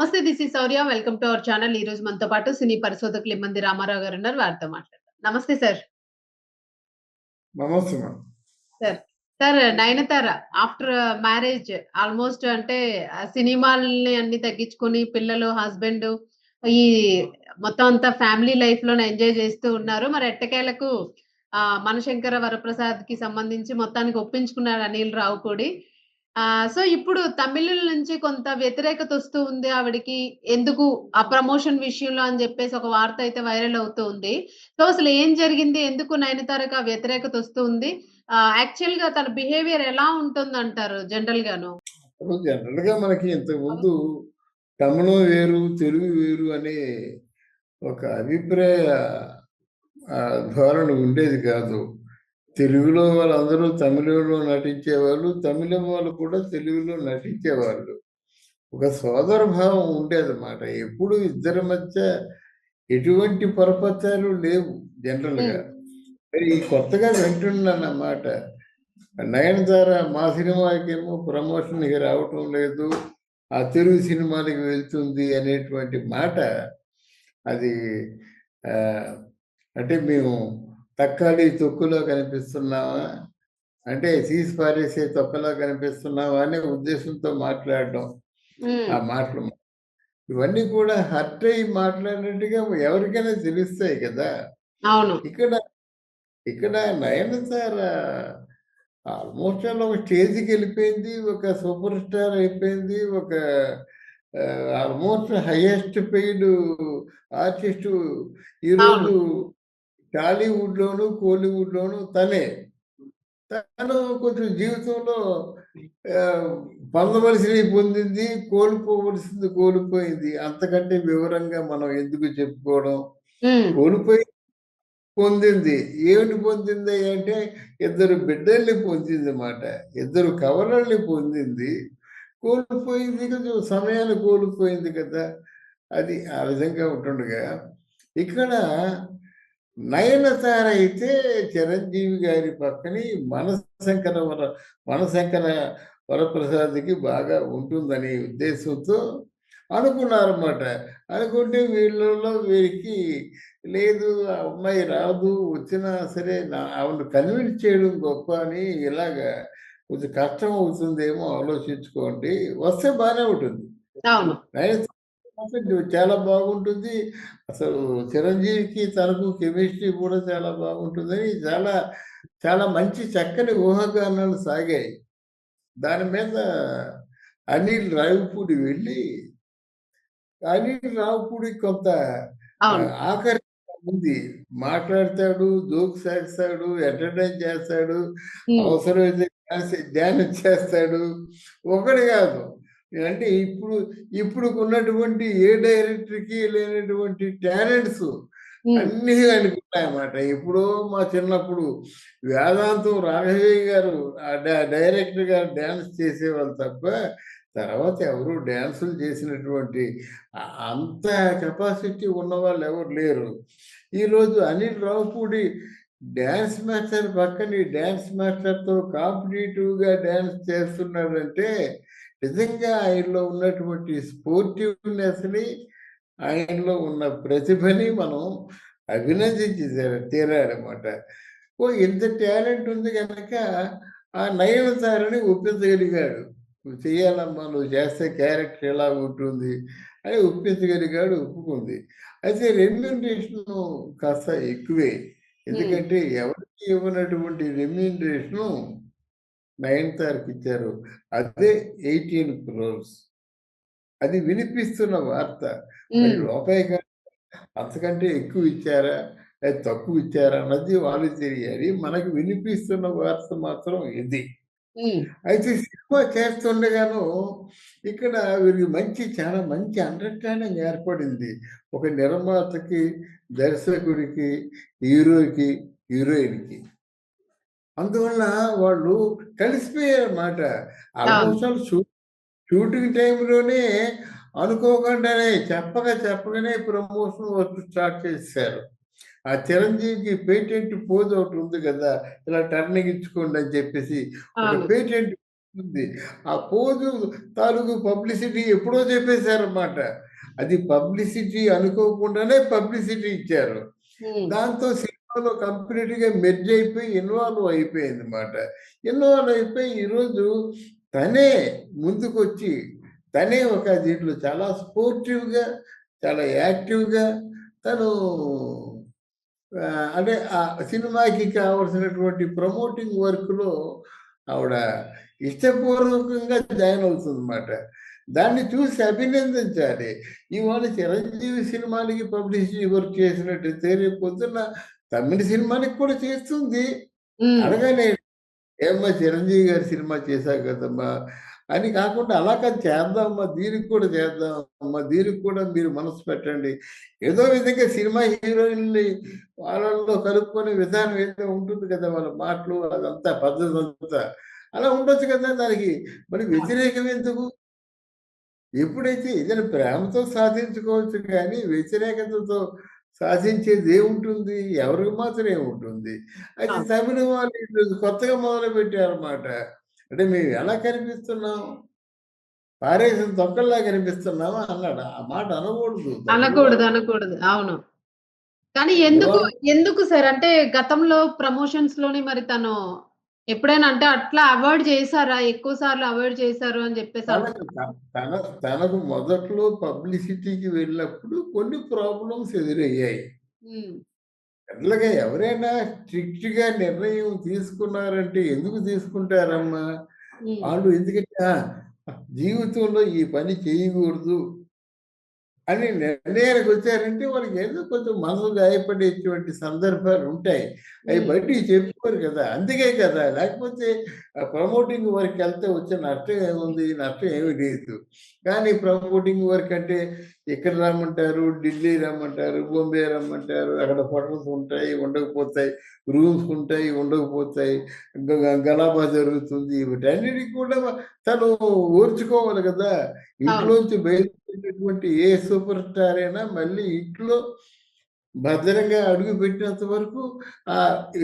నమస్తే this is Shourya welcome to our channel ఈ రోజు మనతో పాటు సినీ పరిశోధకులు ఇమ్మంది రామారావు గారు ఉన్నారు. వారితో మాట్లాడతాం నమస్తే సార్ నమస్తే sir sir Nayanthara after marriage almost అంటే సినిమాలని అన్ని తగ్గించుకొని పిల్లలు హస్బెండ్ ఈ మొత్తం అంతా ఫ్యామిలీ లైఫ్లోనే ఎంజాయ్ చేస్తూ ఉన్నారు. మరి ఎట్టకేలకు మనశంకర వరప్రసాద్కి సంబంధించి మొత్తానికి ఒప్పించుకున్నారు అనిల్ రావు కూడా? ఆ సో ఇప్పుడు తమిళ నుంచి కొంత వ్యతిరేకత వస్తూ ఉంది ఆవిడకి. ఎందుకు? ఆ ప్రమోషన్ విషయంలో అని చెప్పేసి ఒక వార్త అయితే వైరల్ అవుతూ ఉంది. సో అసలు ఏం జరిగింది? ఎందుకు నయనతారకు ఆ వ్యతిరేకత వస్తూ ఉంది? యాక్చువల్గా తన బిహేవియర్ ఎలా ఉంటుంది అంటారు జనరల్ గాను జనరల్గా మనకి ఇంతకుముందు తమిళం వేరు తెలుగు వేరు అనే ఒక అభిప్రాయ ధోరణి ఉండేది కాదు. తెలుగులో వాళ్ళందరూ తమిళంలో నటించేవాళ్ళు తమిళం వాళ్ళు కూడా తెలుగులో నటించేవాళ్ళు. ఒక సోదర భావం ఉండేదన్నమాట. ఎప్పుడు ఇద్దరి మధ్య ఎటువంటి పొరపచ్చాలు లేవు జనరల్గా మరి కొత్తగా వింటున్నానన్నమాట. నయనతార మా సినిమాకేమో ప్రమోషన్కి రావటం లేదు ఆ తెలుగు సినిమాలకి వెళ్తుంది అనేటువంటి మాట. అది అంటే మేము తక్కాలి తొక్కులో కనిపిస్తున్నామా అంటే తీసి పారేసే తొక్కలో కనిపిస్తున్నామా అనే ఉద్దేశంతో మాట్లాడడం. ఆ మాటలు ఇవన్నీ కూడా హర్ట్ అయ్యి మాట్లాడినట్టుగా ఎవరికైనా తెలుస్తాయి కదా. ఇక్కడ ఇక్కడ నయనతార ఆల్మోస్ట్ ఆల్ ఒక స్టేజ్కి వెళ్ళిపోయింది ఒక సూపర్ స్టార్ అయిపోయింది ఒక ఆల్మోస్ట్ హైయెస్ట్ పెయిడ్ ఆర్టిస్ట్ ఈరోజు టాలీవుడ్ లోను కోలీవుడ్ లోను తనే. తను కొంచెం జీవితంలో పొందవలసినవి పొందింది కోల్పోవలసింది కోల్పోయింది. అంతకంటే వివరంగా మనం ఎందుకు చెప్పుకోవడం? కోల్పోయి పొందింది. ఏమిటి పొందింది అంటే ఇద్దరు బిడ్డల్ని పొందింది మాట ఇద్దరు కవలల్ని పొందింది. కోల్పోయింది కదా సమయాన్ని కోల్పోయింది కదా. అది ఆ విధంగా ఉంటుండగా ఇక్కడ నయనతార అయితే చిరంజీవి గారి పక్కని మనశంకర వర మనశంకర వరప్రసాద్కి బాగా ఉంటుందనే ఉద్దేశంతో అనుకున్నారన్నమాట. అనుకుంటే వీళ్ళలో వీరికి లేదు ఆ అమ్మాయి రాదు వచ్చినా సరే నా ఆవిడ కన్విన్స్ చేయడం గొప్ప అని ఇలాగా కొంచెం కష్టం అవుతుందేమో ఆలోచించుకోండి వస్తే బాగానే ఉంటుంది. చాలా బాగుంటుంది. అసలు చిరంజీవికి తనకు కెమిస్ట్రీ కూడా చాలా బాగుంటుందని చాలా చాలా మంచి చక్కని ఊహాగానాలు సాగాయి. దాని మీద అనిల్ రావిపూడి వెళ్ళి అనిల్ రావిపూడి కొంత ఆఖరి ఉంది. మాట్లాడతాడు జోక్స్ వేస్తాడు ఎంటర్టైన్ చేస్తాడు అవసరమైతే డ్యాన్స్ చేస్తాడు. ఒకటి కాదు. అంటే ఇప్పుడు ఇప్పుడు ఉన్నటువంటి ఏ డైరెక్టర్కి లేనటువంటి టాలెంట్స్ అన్ని అనుకున్నాయన్నమాట ఎప్పుడో మా చిన్నప్పుడు వేదాంతం రాఘవయ్య గారు ఆ డా- డైరెక్టర్ గారు డ్యాన్స్ చేసేవాళ్ళు తప్ప తర్వాత ఎవరు డ్యాన్సులు చేసినటువంటి అంత కెపాసిటీ ఉన్న వాళ్ళు ఎవరు లేరు. ఈరోజు అనిల్ రావుపూడి డ్యాన్స్ మాస్టర్ పక్కన డ్యాన్స్ మాస్టర్తో కాంపిటేటివ్గా డ్యాన్స్ చేస్తున్నాడంటే నిజంగా ఆయనలో ఉన్నటువంటి స్పోర్టివ్నెస్ని ఆయనలో ఉన్న ప్రతిభని మనం అభినందించి తీర- తీరాలన్నమాట ఓ ఇంత టాలెంట్ ఉంది కనుక ఆ నయనతారని ఒప్పించగలిగాడు. నువ్వు చేయాలమ్మా నువ్వు చేస్తే క్యారెక్టర్ ఎలా ఉంటుంది అని ఒప్పించగలిగాడు ఒప్పుకుంది. అయితే రెమ్యూనరేషన్ కాస్త ఎక్కువే. ఎందుకంటే ఎవరికి ఇవ్వనటువంటి రెమ్యూనరేషను నయనతారకి ఇచ్చారు అదే ఎయిటీన్ క్రోర్స్. అది వినిపిస్తున్న వార్త. కాదు అంతకంటే ఎక్కువ ఇచ్చారా లేదా తక్కువ ఇచ్చారా అన్నది వాళ్ళు తెలియాలి మనకు వినిపిస్తున్న వార్త మాత్రం ఇది. అయితే సినిమా చేస్తుండగాను ఇక్కడ వీరికి మంచి చాలా మంచి అండర్స్టాండింగ్ ఏర్పడింది. ఒక నిర్మాతకి దర్శకుడికి హీరోకి హీరోయిన్కి. అందువల్ల వాళ్ళు కలిసిపోయారన్నమాట ఆల్మోస్ట్ షూ షూటింగ్ టైంలోనే అనుకోకుండానే చెప్పక చెప్పగానే ప్రమోషన్ వర్క్ స్టార్ట్ చేశారు ఆ చిరంజీవికి పేటెంట్ పోజ్ ఒకటి ఉంది కదా ఇలా టర్నింగ్ ఇచ్చుకోండి అని చెప్పేసి పేటెంట్ ఉంది. ఆ పోజు తాలూకు పబ్లిసిటీ ఎప్పుడో చెప్పేశారన్నమాట. అది పబ్లిసిటీ అనుకోకుండానే పబ్లిసిటీ ఇచ్చారు. దాంతో సినిమాలో కంప్లీట్‌గా మెర్జ్ అయిపోయి ఇన్వాల్వ్ అయిపోయింది అనమాట ఇన్వాల్వ్ అయిపోయి ఈరోజు తనే ముందుకొచ్చి, తనే ఒక దీంట్లో చాలా స్పోర్టివ్‌గా, చాలా యాక్టివ్‌గా తను అంటే ఆ సినిమాకి కావాల్సినటువంటి ప్రమోటింగ్ వర్క్‌లో ఆవిడ ఇష్టపూర్వకంగా జాయిన్ అవుతుందన్నమాట. దాన్ని చూసి అభినందించాలి. ఇవాళ చిరంజీవి సినిమాలకి పబ్లిసిటీ వర్క్ చేసినట్టయితే రేపు పొద్దున్న తమిళ సినిమానికి కూడా చేస్తుంది. హ్మ్. అడగాలి. ఏమ్మా చిరంజీవి గారి సినిమా చేశావు కదమ్మా! అని కాకుండా అలా కాదు చేద్దామమ్మా దీనికి కూడా చేద్దామమ్మా దీనికి కూడా మీరు మనసు పెట్టండి. ఏదో విధంగా సినిమా హీరోయిన్‌ని వాళ్ళలో కలుపుకునే విధానం ఏదో ఉంటుంది కదా! వాళ్ళ మాటలు అదంతా పద్ధతంతా. అలా ఉండొచ్చు కదా! దానికి మరి. వ్యతిరేకం ఎందుకు? ఎప్పుడైతే ఏదైనా ప్రేమతో సాధించుకోవచ్చు కానీ వ్యతిరేకతతో సాధించేది ఏముంటుంది? ఎవరికి మాత్రం ఏముంటుంది? అయితే. తమిళ వాళ్ళు ఈరోజు కొత్తగా మొదలుపెట్టారన్నమాట. అంటే మేము ఎలా కనిపిస్తున్నాం? పారేసిన తొక్కల్లా కనిపిస్తున్నామా అన్నాడు. ఆ మాట అనకూడదు. అనకూడదు. అనకూడదు. అవును. కానీ ఎందుకు, ఎందుకు సార్? అంటే గతంలో ప్రమోషన్స్‌లోని మరి తను ఎప్పుడైనా అంటే అట్లా అవాయిడ్ చేసారా? ఎక్కువ సార్లు అవాయిడ్ చేశారు అని చెప్పేసి తన తనకు మొదట్లో పబ్లిసిటీకి వెళ్ళినప్పుడు కొన్ని ప్రాబ్లమ్స్ ఎదురయ్యాయి. జనరల్‌గా ఎవరైనా స్ట్రిక్ట్‌గా నిర్ణయం తీసుకున్నారంటే ఎందుకు తీసుకుంటారమ్మా? వాళ్ళు ఎందుకంటే! జీవితంలో ఈ పని చేయకూడదు అని నిర్ణయానికొచ్చారంటే వాళ్ళకి ఏదో కొంచెం మనసు గాయపడేటువంటి సందర్భాలుంటాయి. అయి హ్మ్. బయటికి చెప్పుకోరు కదా! అందుకే కదా! లేకపోతే ప్రమోటింగ్ వర్క్‌కెళ్తే వచ్చే నష్టం ఏముంది? నష్టం ఏమీ లేదు. కానీ ప్రమోటింగ్ వర్క్ అంటే ఇక్కడ రమ్మంటారు, ఢిల్లీ రమ్మంటారు, బొంబే రమ్మంటారు. అక్కడ హోటల్స్ ఉంటాయి, ఉండకపోతాయి. రూమ్స్ ఉంటాయి, ఉండకపోతాయి. గలాబా జరుగుతుంది. వీటన్నిటికి కూడా తను ఓర్చుకోవాలి కదా! ఇంట్లోంచి బయలుదేరినటువంటి ఏ సూపర్ స్టార్ అయినా మళ్ళీ ఇంట్లో భద్రంగా అడుగుపెట్టినంత వరకు ఆ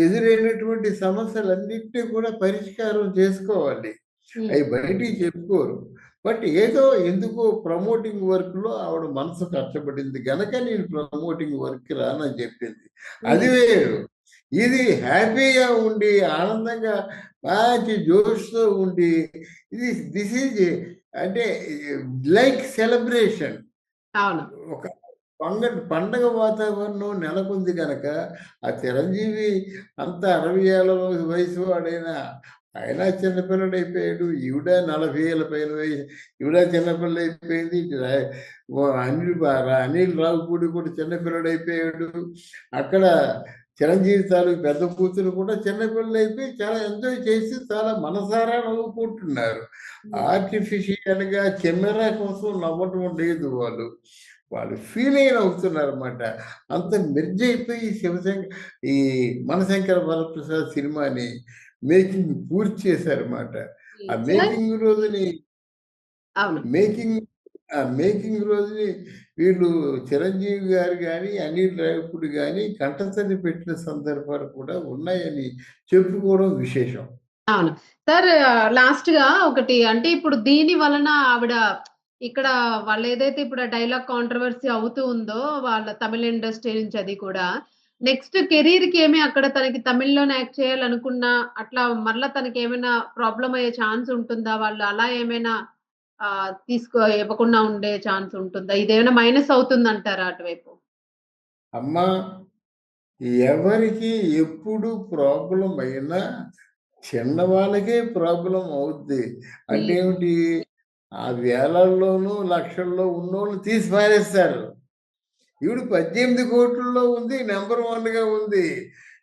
ఎదురైనటువంటి సమస్యలన్నిటిని కూడా పరిష్కారం చేసుకోవాలి. అయి బయటికి చెప్పుకోరు. బట్ ఏదో ఎందుకో ప్రమోటింగ్ వర్క్‌లో ఆవిడ మనసు కష్టపడింది గనక నేను ప్రమోటింగ్ వర్క్‌కి రానని చెప్పింది. అది. వేరు. ఇది హ్యాపీగా ఉండి, ఆనందంగా మంచి జోష్‌తో ఉండి ఇది దిస్ ఈజ్ అంటే లైక్ సెలబ్రేషన్. అవును. ఒక పంగ పండగ వాతావరణం నెలకొంది గనక ఆ చిరంజీవి అంత 60 ఏళ్ళ వయసు వాడైనా ఆయన చిన్నపిల్లాడైపోయాడు. ఈవిడ 40 ఏళ్ళ పైన వయసు ఈవిడ చిన్నపిల్లయిపోయింది. రా ఓ అనిల్ అనిల్ రావిపూడి కూడా చిన్నపిల్లాడైపోయాడు. అక్కడ చిరంజీవి తాలూకు పెద్ద కూతురు కూడా చిన్నపిల్లలైపోయి చాలా ఎంజాయ్ చేసి చాలా మనసారా నవ్వుకుంటున్నారు. ఆర్టిఫిషియల్‌గా కెమెరా కోసం నవ్వటం లేదు వాళ్ళు. వాళ్ళు ఫీల్ అయ్యి నవ్వుతున్నారన్నమాట. అంత మెర్జ్ అయిపోయి శివశంక ఈ మనశంకర వరప్రసాద్ సినిమాని మేకింగ్ పూర్తి చేశారన్నమాట. ఆ మేకింగ్ రోజుని అవును. మేకింగ్ మేకింగ్ రోజుని వీళ్ళు చిరంజీవి గారు కానీ అనిల్ రాయపుడు కానీ కంఠతడి పెట్టిన సందర్భాలు కూడా ఉన్నాయని చెప్పుకోవడం విశేషం. అవును. సార్ లాస్ట్‌గా ఒకటి అంటే ఇప్పుడు దీని వలన ఆవిడ ఇక్కడ వాళ్ళేదైతే ఇప్పుడు డైలాగ్ కాంట్రవర్సీ అవుతూ ఉందో వాళ్ళ తమిళ ఇండస్ట్రీ నుంచి అది కూడా. నెక్స్ట్ కెరీర్కి ఏమి అక్కడ తనకి తమిళ్‌లోనే యాక్ట్ చేయాలనుకున్నా అట్లా మరలా ఏమైనా ప్రాబ్లం అయ్యే ఛాన్స్ ఉంటుందా? వాళ్ళు అలా ఏమైనా తీసుకో ఇవ్వకుండా ఉండే ఛాన్స్ ఉంటుందా? ఇదేమైనా మైనస్ అవుతుందంటారా అటువైపు? అమ్మా! ఎవరికి ఎప్పుడు ప్రాబ్లమ్ అయినా చిన్నవాళ్ళకే ప్రాబ్లమ్ అవుద్ది. అంటే. ఏమిటి? ఆ వేలల్లోనూ, లక్షల్లో ఉన్నోళ్ళని తీసి పారేస్తారు. ఈవిడ 18,00,00,000లో ఉంది. నంబర్ వన్‌గా ఉంది.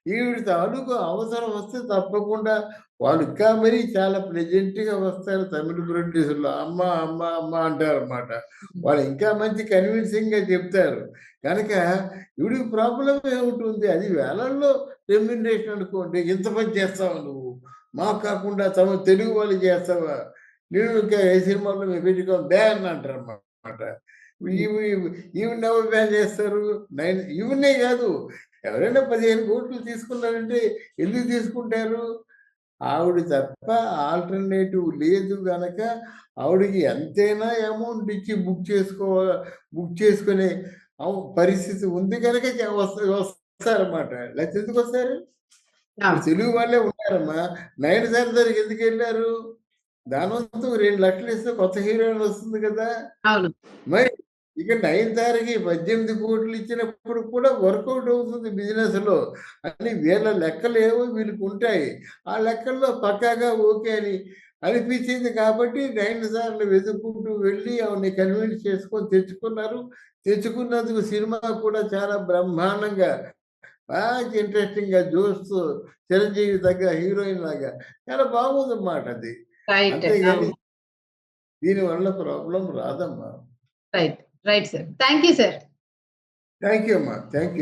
ఈవిడ తాలూకు అవసరం వస్తే తప్పకుండా వాళ్ళు ఇంకా మరీ చాలా ప్లెజెంట్‌గా వస్తారు తమిళ ప్రొడ్యూసర్‌లు. అమ్మ, అమ్మ, అమ్మ అంటారన్నమాట. హ్మ్. వాళ్ళు ఇంకా మంచి కన్విన్సింగ్‌గా చెప్తారు. కనుక ఇవిడికి ప్రాబ్లం ఏముంటుంది? అది వేలల్లో రెమ్యునరేషన్ అనుకోండి. ఇంత పని చేస్తావు నువ్వు? మాకు కాకుండా తమ తెలుగు వాళ్ళు చేస్తావా? నేను ఇంకా ఏ సినిమాలో మేము పెట్టుకోం బ్యాన్ అంటారు అన్నమాట ఈవి ఎవరు బ్యాన్ చేస్తారు? నైన్ ఈవిడనే కాదు. ఎవరైనా పదిహేను కోట్లు తీసుకున్నారంటే ఎందుకు తీసుకుంటారు? ఆవిడ తప్ప ఆల్టర్నేటివ్ లేదు గనక ఆవిడకి ఎంతైనా అమౌంట్ ఇచ్చి బుక్ చేసుకో బుక్ చేసుకునే పరిస్థితి ఉంది కనుక వస్త- వస్తారన్నమాట. లేకపోతే ఎందుకు వస్తారు. తెలుగు వాళ్ళే ఉన్నారమ్మా. నైన్ సార్ దగ్గరికి ఎందుకు వెళ్ళారు? దానివంతు రెండు లక్షలు ఇస్తే కొత్త హీరోయిన్ వస్తుంది కదా. మరి ఇక నైన్ తారీఖు పద్దెనిమిది కోట్లు ఇచ్చినప్పుడు కూడా వర్కౌట్ అవుతుంది బిజినెస్లో. అని వీళ్ళ లెక్కలు ఏవో వీళ్ళకి ఉంటాయి. ఆ లెక్కల్లో పక్కాగా ఓకే అని అనిపించింది కాబట్టి నైన్ సార్లు వెతుక్కుంటూ వెళ్ళి ఆవిడని కన్విన్స్ చేసుకొని తెచ్చుకున్నారు. తెచ్చుకున్నందుకు సినిమా కూడా చాలా బ్రహ్మాండంగా బాగా ఇంట్రెస్టింగ్గా చూస్తూ చిరంజీవి తగ్గ హీరోయిన్ లాగా చాలా బాగుంది అన్నమాట అది అంతేగాని దీనివల్ల ప్రాబ్లం రాదమ్మా. Right Right, sir. Thank you, sir. Thank you, ma'am. Thank you.